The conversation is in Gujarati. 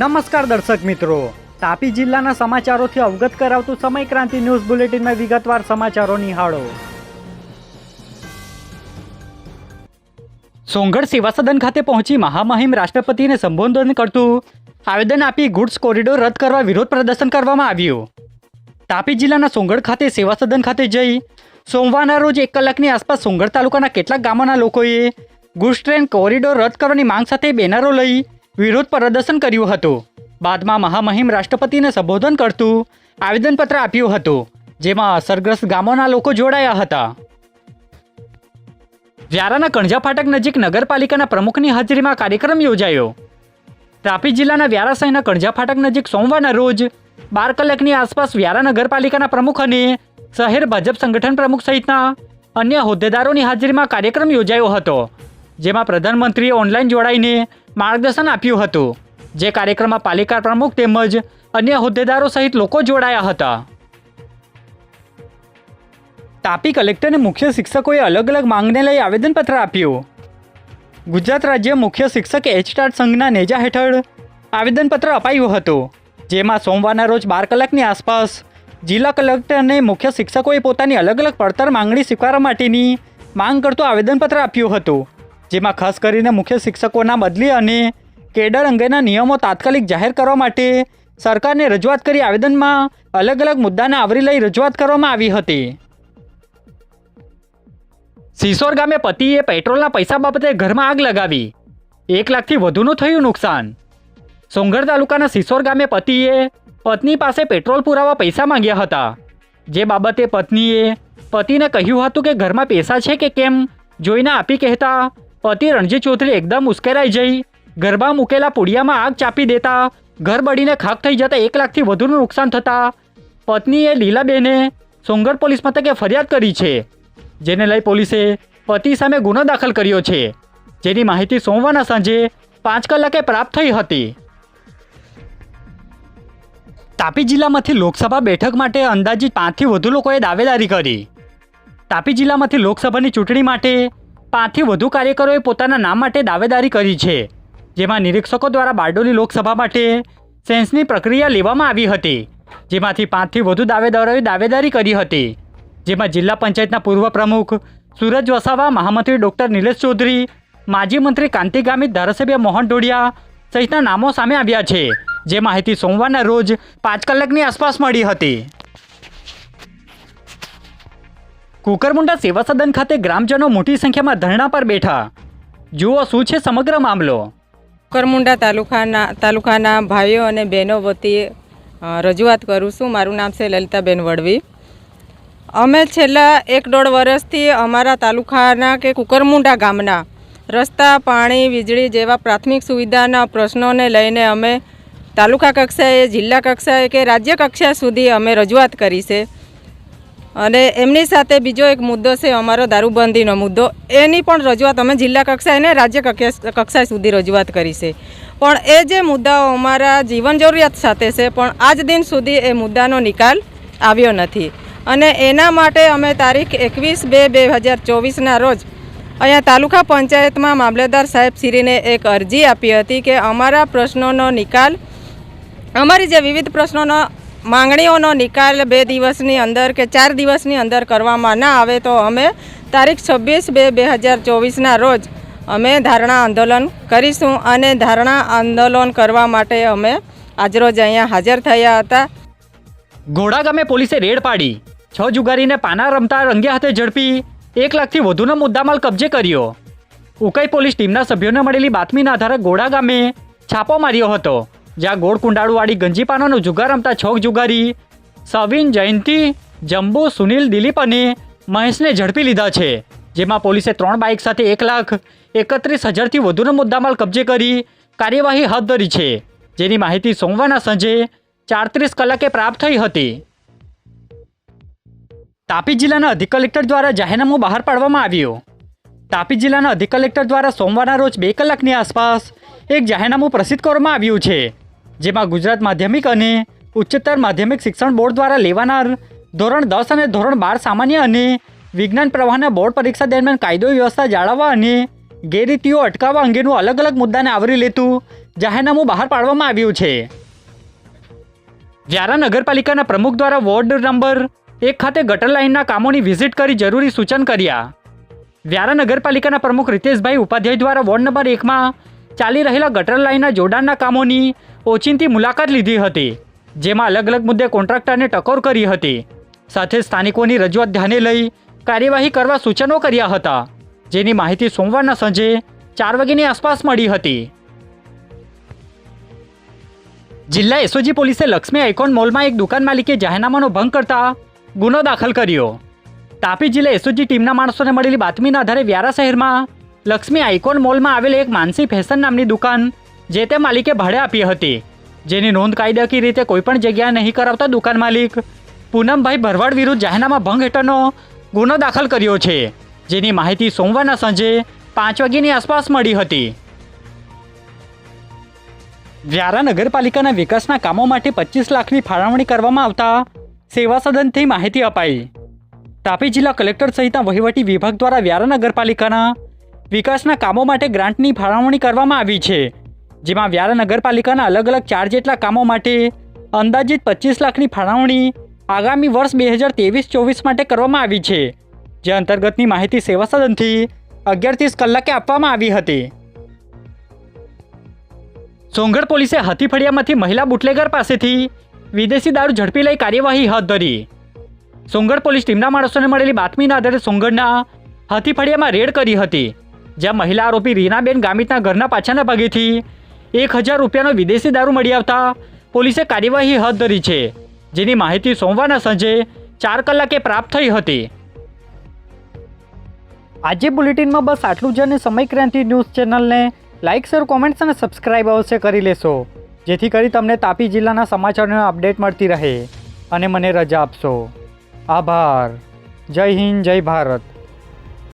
નમસ્કાર દર્શક મિત્રો. તાપી જિલ્લાના સમાચારોથી અવગત કરાવતું સમય ક્રાંતિ ન્યૂઝ બુલેટિનમાં વિગતવાર સમાચારો નિહાળો. સોંગઢ સેવા સદન ખાતે પહોંચી મહામહિમ રાષ્ટ્રપતિને સંબોધન કરતું આવેદન આપી ગુડ્સ કોરિડોર રદ કરવા વિરોધ પ્રદર્શન કરવામાં આવ્યું. તાપી જિલ્લાના સોંગઢ ખાતે સેવા સદન ખાતે જઈ સોમવારના રોજ એક કલાકની આસપાસ સોંગઢ તાલુકાના કેટલાક ગામોના લોકોએ ગુડ્સ ટ્રેન કોરિડોર રદ કરવાની માંગ સાથે બેનરો લઈ વિરોધ પ્રદર્શન કર્યું હતું. બાદમાં મહામહિમ રાષ્ટ્રપતિને સંબોધન કરતું આવેદનપત્ર આપ્યું હતું, જેમાં અસરગ્રસ્ત ગામોના લોકો જોડાયા હતા. વ્યારાના કણજા ફાટક નજીક નગરપાલિકાના પ્રમુખની હાજરીમાં કાર્યક્રમ યોજાયો. તાપી જિલ્લાના વ્યારા શહેરના કણજા ફાટક નજીક સોમવારના રોજ બાર કલાકની આસપાસ વ્યારા નગરપાલિકાના પ્રમુખ અને શહેર ભાજપ સંગઠન પ્રમુખ સહિતના અન્ય હોદ્દેદારોની હાજરીમાં કાર્યક્રમ યોજાયો હતો, જેમાં પ્રધાનમંત્રીએ ઓનલાઈન જોડાઈને માર્ગદર્શન આપ્યું હતું. જે કાર્યક્રમમાં પાલિકા પ્રમુખ તેમજ અન્ય હોદ્દેદારો સહિત લોકો જોડાયા હતા. તાપી કલેક્ટરને મુખ્ય શિક્ષકોએ અલગ અલગ માંગને લઈ આવેદનપત્ર આપ્યું. ગુજરાત રાજ્ય મુખ્ય શિક્ષક એચટાર સંઘના નેજા હેઠળ આવેદનપત્ર અપાયું હતું. જેમાં સોમવારના રોજ બાર કલાકની આસપાસ જિલ્લા કલેક્ટર અને મુખ્ય શિક્ષકોએ પોતાની અલગ અલગ પડતર માંગણી સ્વીકારવા માટેની માંગ કરતું આવેદનપત્ર આપ્યું હતું. જેમાં ખાસ કરીને મુખ્ય શિક્ષકોના બદલી અને કેડર અંગેના નિયમો તાત્કાલિક જાહેર કરવા માટે સરકારને રજૂઆત કરી આવેદનમાં અલગ અલગ મુદ્દાને આવરી લઈ રજૂઆત કરવામાં આવી હતી. સિસોર ગામે પતિએ પેટ્રોલના પૈસા બાબતે ઘરમાં આગ લગાવી. એક લાખથી વધુનું થયું નુકસાન. સોંગર તાલુકાના સિસોર ગામે પતિએ પત્ની પાસે પેટ્રોલ પુરાવા પૈસા માંગ્યા હતા. જે બાબતે પત્નીએ પતિને કહ્યું હતું કે ઘરમાં પૈસા છે કે કેમ? જોઈને આપી કહેતા પતિ રણજીત ચૌધરી એકદમ ઉશ્કેરાઈ જઈ. ગરબા મૂકેલા પુડિયામાં આગ ચાપી દેતા. ઘર બળીને ખાક થઈ જતા એક લાખથી વધુનું નુકસાન થતા. પત્નીએ લીલાબેને સોંગર પોલીસ મથકે ફરિયાદ કરી છે, જેને લઈ પોલીસે પતિ સામે ગુનો દાખલ કર્યો છે. જેની માહિતી સોમવારના સાંજે પાંચ કલાકે પ્રાપ્ત થઈ હતી. તાપી જિલ્લામાંથી લોકસભા બેઠક માટે અંદાજિત પાંચથી વધુ લોકોએ દાવેદારી કરી. તાપી જિલ્લામાંથી લોકસભાની ચૂંટણી માટે પાંચથી વધુ કાર્યકરોએ પોતાના નામ માટે દાવેદારી કરી છે, જેમાં નિરીક્ષકો દ્વારા બારડોલી લોકસભા માટે સેન્સની પ્રક્રિયા લેવામાં આવી હતી, જેમાંથી પાંચથી વધુ દાવેદારોએ દાવેદારી કરી હતી, જેમાં જિલ્લા પંચાયતના પૂર્વ પ્રમુખ સુરજ વસાવા, મહામંત્રી ડૉક્ટર નિલેશ ચૌધરી, માજી મંત્રી કાંતિ ગામિત ધારાસભ્ય મોહન ડોડિયા સહિતના નામો સામે આવ્યા છે, જે માહિતી સોમવારના રોજ પાંચ કલાકની આસપાસ મળી હતી. કુકરમુંડા સેવા સદન ખાતે ગ્રામજનો મોટી સંખ્યામાં ધરણા પર બેઠા. જુઓ શું છે સમગ્ર મામલો. કુકરમુંડા તાલુકાના તાલુકાના ભાઈઓ અને બહેનો વતી રજૂઆત કરું છું. મારું નામ છે લલિતાબેન વડવી. અમે છેલ્લા એક દોઢ વર્ષથી અમારા તાલુકાના કે કુકરમુંડા ગામના રસ્તા, પાણી, વીજળી જેવા પ્રાથમિક સુવિધાના પ્રશ્નોને લઈને અમે તાલુકા કક્ષાએ, જિલ્લા કક્ષાએ કે રાજ્ય કક્ષા સુધી અમે રજૂઆત કરી છે. અને એમની સાથે બીજો એક મુદ્દો છે, અમારો દારૂબંધીનો મુદ્દો. એની પણ રજૂઆત અમે જિલ્લા કક્ષાએ ને રાજ્ય કક્ષા સુધી રજૂઆત કરી છે. પણ એ જે મુદ્દાઓ અમારા જીવન જરૂરિયાત સાથે છે, પણ આજ દિન સુધી એ મુદ્દાનો નિકાલ આવ્યો નથી. અને એના માટે અમે તારીખ એકવીસ બે બે હજાર ચોવીસના રોજ અહીંયા તાલુકા પંચાયતમાં મામલેદાર સાહેબ શ્રીને એક અરજી આપી હતી કે અમારા પ્રશ્નોનો નિકાલ, અમારી જે વિવિધ પ્રશ્નોનો માંગણીઓનો નિકાલ બે દિવસની અંદર કે ચાર દિવસની અંદર કરવામાં ના આવે તો અમે તારીખ છવ્વીસ બે બે હજાર ચોવીસના રોજ અમે ધારણા આંદોલન કરીશું અને ધારણા આંદોલન કરવા માટે અમે આજરોજ અહીંયા હાજર થયા હતા. ઘોડા ગામે પોલીસે રેડ પાડી, છ જુગારીને પાના રમતા રંગે હાથે ઝડપી, એક લાખથી વધુનો મુદ્દામાલ કબજે કર્યો. ઉકાઈ પોલીસ ટીમના સભ્યોને મળેલી બાતમીના આધારે ઘોડા ગામે છાપો માર્યો હતો. જ્યાં ગોળ કુંડાળુવાળી ગંજીપાનાનો જુગાર રમતા છોક જુગારી, સવિન જયંતી, જંબુ, સુનિલ, દિલીપ અને મહેશને ઝડપી લીધા છે, જેમાં પોલીસે ત્રણ બાઇક સાથે એક લાખ એકત્રીસ હજારથી વધુનો મુદ્દામાલ કબજે કરી કાર્યવાહી હાથ ધરી છે, જેની માહિતી સોમવારના સાંજે ચારત્રીસ કલાકે પ્રાપ્ત થઈ હતી. તાપી જિલ્લાના અધિક કલેક્ટર દ્વારા જાહેરનામું બહાર પાડવામાં આવ્યું. તાપી જિલ્લાના અધિક કલેક્ટર દ્વારા સોમવારના રોજ બે કલાકની આસપાસ એક જાહેરનામું પ્રસિદ્ધ કરવામાં આવ્યું છે. જેમાં ગુજરાત માધ્યમિક અને ઉચ્ચતર માધ્યમિક શિક્ષણ બોર્ડ દ્વારા લેવાનાર ધોરણ દસ અને ધોરણ બાર સામાન્ય અને વિજ્ઞાન પ્રવાહના બોર્ડ પરીક્ષા દરમિયાન કાયદો વ્યવસ્થા જાળવવા અને ગેરરીતિઓ અટકાવવા અંગેનું અલગ અલગ મુદ્દાને આવરી લેતું જાહેરનામું બહાર પાડવામાં આવ્યું છે. વ્યારા નગરપાલિકાના પ્રમુખ દ્વારા વોર્ડ નંબર એક ખાતે ગટર લાઇનના કામોની વિઝિટ કરી જરૂરી સૂચન કર્યા. વ્યારા નગરપાલિકાના પ્રમુખ રીતેશભાઈ ઉપાધ્યાય દ્વારા વોર્ડ નંબર એકમાં ચાલી રહેલા ગટર લાઇનના જોડાણના કામોની ઓચિંતી મુલાકાત લીધી હતી, જેમાં અલગ અલગ મુદ્દે કોન્ટ્રાક્ટરને ટકોર કરી હતી. સાથે સ્થાનિકોની રજૂઆત ધ્યાને લઈ કાર્યવાહી કરવા સૂચનો કર્યા હતા, જેની માહિતી સોમવારના સાંજે ચાર વાગ્યાની આસપાસ મળી હતી. જિલ્લા એસઓજી પોલીસે લક્ષ્મી આઇકોન મોલમાં એક દુકાન માલિકે જાહેરનામાનો ભંગ કરતા ગુનો દાખલ કર્યો. તાપી જિલ્લા એસઓજી ટીમના માણસોને મળેલી બાતમીના આધારે વ્યારા શહેરમાં લક્ષ્મી આઇકોન મોલમાં આવેલ એક માનસી ફેશન નામની દુકાન જે તે માલિકે ભાડે આપી હતી. જેની નોંધ કાયદાકીય રીતે કોઈપણ જગ્યા નહીં કરાવતા દુકાન માલિક પૂનમભાઈ ભરવાડ વિરુદ્ધ જાહેરનામા ભંગ હેઠળનો ગુનો દાખલ કર્યો છે, જેની માહિતી સોમવારના સાંજે પાંચ વાગ્યાની આસપાસ મળી હતી. વ્યારા નગરપાલિકાના વિકાસના કામો માટે પચીસ લાખની ફાળવણી કરવામાં આવતા સેવા સદનથી માહિતી અપાઈ. તાપી જિલ્લા કલેક્ટર સહિતના વહીવટી વિભાગ દ્વારા વ્યારા નગરપાલિકાના વિકાસના કામો માટે ગ્રાન્ટની ફાળવણી કરવામાં આવી છે જેમાં વ્યારા નગરપાલિકાના અલગ અલગ ચાર જેટલા કામો માટે અંદાજિત પચીસ લાખની ફાળવણી આગામી વર્ષ બે હજાર ત્રેવીસ ચોવીસ માટે કરવામાં આવી છે, જે અંતર્ગતની માહિતી સેવા સદનથી અગિયાર ત્રીસ કલાકે આપવામાં આવી હતી. સોંગઢ પોલીસે હાથીફળિયામાંથી મહિલા બુટલેગર પાસેથી વિદેશી દારૂ ઝડપી લઈ કાર્યવાહી હાથ ધરી. સોંગઢ પોલીસ ટીમના માણસોને મળેલી બાતમીના આધારે સોંગઢના હાથીફળિયામાં રેડ કરી હતી, જ્યાં મહિલા આરોપી રીનાબેન ગામિતના ઘરના પાછળના ભાગેથી એક હજાર રૂપિયાનો વિદેશી દારૂ મળી આવતા પોલીસે કાર્યવાહી હાથ ધરી છે, જેની માહિતી સોમવારના સાંજે ચાર કલાકે પ્રાપ્ત થઈ હતી. આજે બુલેટિનમાં બસ આટલું જ અને સમય ક્રાંતિ ન્યૂઝ ચેનલને લાઇક શેર, કોમેન્ટ્સ અને સબસ્ક્રાઇબ અવશ્ય કરી લેશો, જેથી કરી તમને તાપી જિલ્લાના સમાચારોનો અપડેટ મળતી રહે. અને મને રજા આપશો. આભાર. જય હિન્દ, જય ભારત.